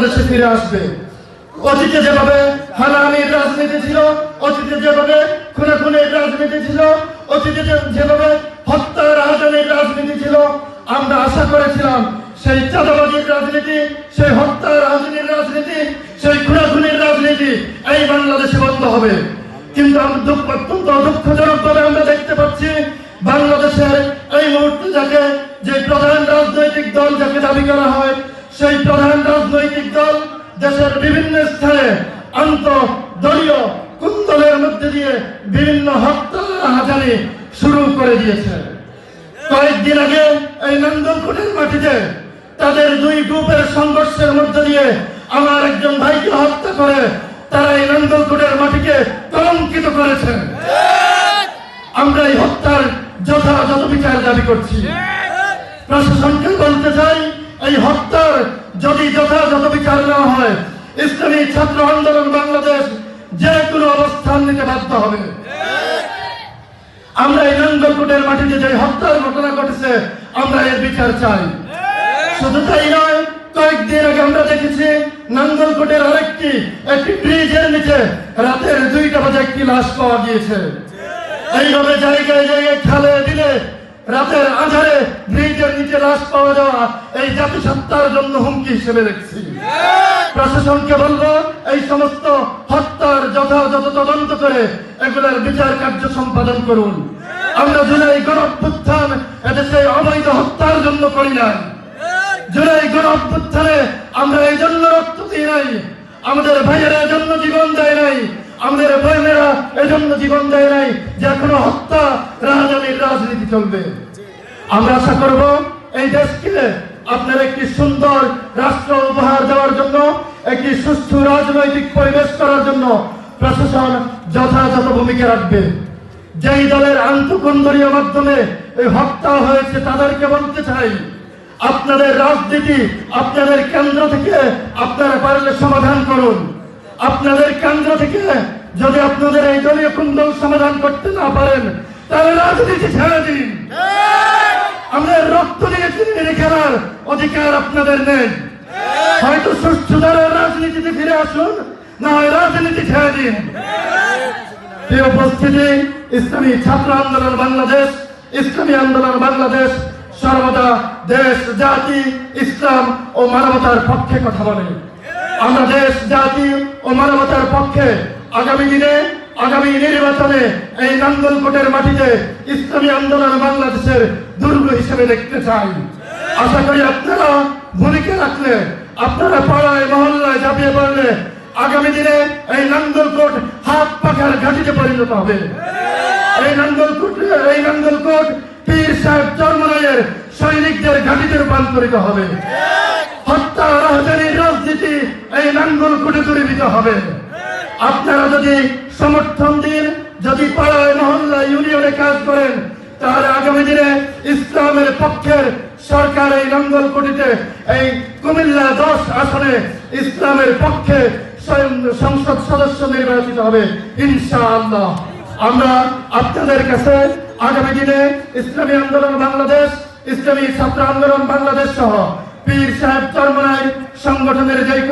বাংলাদেশে ফিরে আসবে। অতীতে যেভাবে হানাহানির রাজনীতি ছিল, অতীতে যেভাবে খুনে খুনের রাজনীতি ছিল, অতীতে যেভাবে হত্যা রাজনীতির রাজনীতি ছিল, আমরা আশা করেছিলাম সেই চাঁদাবাজির রাজনীতি, সেই হত্যা রাজনীতির রাজনীতি, সেই খুনাখুনির রাজনীতি এই বাংলাদেশে বন্ধ হবে। কিন্তু আমরা দুঃখ অত্যন্ত দুঃখজনক ভাবে আমরা দেখতে পাচ্ছি, বাংলাদেশের এই মুহূর্তে যাকে যে প্রধান রাজনৈতিক দল যাকে দাবি করা হয় সেই প্রধান রাজনৈতিক দল দেশের বিভিন্ন স্থানে আন্ত দলীয় কুন্দলের মধ্যে দিয়ে বিভিন্ন হত্যা হাজারি শুরু করে দিয়েছে। কয়েকদিন আগে এই নন্দনকুটের মাটিতে তাদের দুই গ্রুপের সংঘর্ষের মধ্য দিয়ে আমার একজন ভাইকে হত্যা করে তারা এই নন্দনকুটের মাটিকে কলঙ্কিত করেছে। আমরা এই হত্যার যথাযথ বিচার দাবি করছি। প্রশাসনকে বলতে চাই এই হত্যার যদি যথাযথ বিচার না হয় ইসলামী ছাত্র আন্দোলন বাংলাদেশ যে কোনো অবস্থান নিতে বাধ্য হবে। আমরা এই নন্দনকুটের মাটিতে যে হত্যার ঘটনা ঘটেছে, আমরা এর বিচার চাই। শুধু তাই নয়, কয়েকদিন আগে আমরা দেখেছি নাঙ্গলকোটের আরেকটি, একটি ব্রিজের নিচে রাতের দুইটা বাজে একটি লাশ পাওয়া গিয়েছে। এইভাবে জায়গায় জায়গায় খালে দিলে রাতের আধারে ব্রিজের নিচে লাশ পাওয়া যাওয়া এই জাতিসত্তার জন্য হুমকি হিসেবে দেখছি। প্রশাসনকে বলব, এই সমস্ত হত্যার যথাযথ তদন্ত করে এগুলোর বিচার কার্য সম্পাদন করুন। আমরা জুলাই গণঅভ্যুত্থান এদেশে অবৈধ হত্যার জন্য করি নাই। জুলাই গণঅভ্যুত্থানে আমরা এই জন্য রক্ত দিই নাই। আমাদের ভাইয়েরা এজন্য জীবন দেয় নাই। আমাদের বোনেরা এজন্য জীবন দেয় নাই যে এখনও হত্যা রাজনীতির রাজনীতি চলবে। আমরা আশা করব এই দেশকে আপনার একটি সুন্দর রাষ্ট্র উপহার দেওয়ার জন্য, একটি সুস্থ রাজনৈতিক পরিবেশ করার জন্য প্রশাসন যথাযথ ভূমিকা রাখবে। যেই দলের আন্তঃকন্দরীয় মাধ্যমে এই হত্যা হয়েছে তাদেরকে বলতে চাই, আপনাদের রাজনীতি আপনাদের কেন্দ্র থেকে আপনারা পারলে সমাধান করুন। আপনাদের কেন্দ্র থেকে যদি আপনাদের এই দলীয় কুন্দল সমাধান করতে না পারেন তাহলে রাজনীতি ছেড়ে দিন। আমাদের রক্ত দিয়ে চিনি খেলার অধিকার আপনাদের নেই। হয়তো সুস্থতার রাজনীতিতে ফিরে আসুন না হয় রাজনীতি ছেড়ে দিন। প্রিয় উপস্থিতি ইসলামী ছাত্র আন্দোলন বাংলাদেশ ইসলামী আন্দোলন বাংলাদেশ সর্বদা দেশ জাতি ইসলাম ও মানবতার পক্ষে কথা বলে। আমরা দেশ জাতি ও মানবতার পক্ষে আগামী দিনে, আগামী নির্বাচনে এই নাঙ্গলকোটের মাটিতে ইসলামী আন্দোলন বাংলাদেশের দুর্গ হিসেবে দেখতে চাই। আশা করি আপনারা ভূমিকা রাখলে, আপনারা পাড়ায়, মহল্লায় ঝাঁপিয়ে পড়লে আগামী দিনে এই নাঙ্গলকোট হাত পাখার ঘাটিতে পরিণত হবে। এই নাঙ্গলকোট এই নাঙ্গলকোট পীর সাহেব চর্মরায়ের সৈনিকদের ঘাটিতে রূপান্তরিত হবে। রাজধানীর রাজনীতি এই নাঙ্গলকোটে দূরীভূত হবে। আপনারা যদি সমর্থন দিন, যদি পাড়ায় মহল্লা ইউনিয়নে কাজ করেন, তাহলে আগামী দিনে ইসলামের পক্ষের সরকার এই নাঙ্গলকোটিতে এই কুমিল্লা দশ আসনে ইসলামের পক্ষে স্বয়ং সংসদ সদস্য নির্বাচিত হবে, ইনশাআল্লাহ। আমরা আপনাদের কাছে আগামী দিনে ইসলামী আন্দোলন বাংলাদেশ, ইসলামী ছাত্র আন্দোলন বাংলাদেশ সহ পীর সাহেব চরমনাই সংগঠনের যে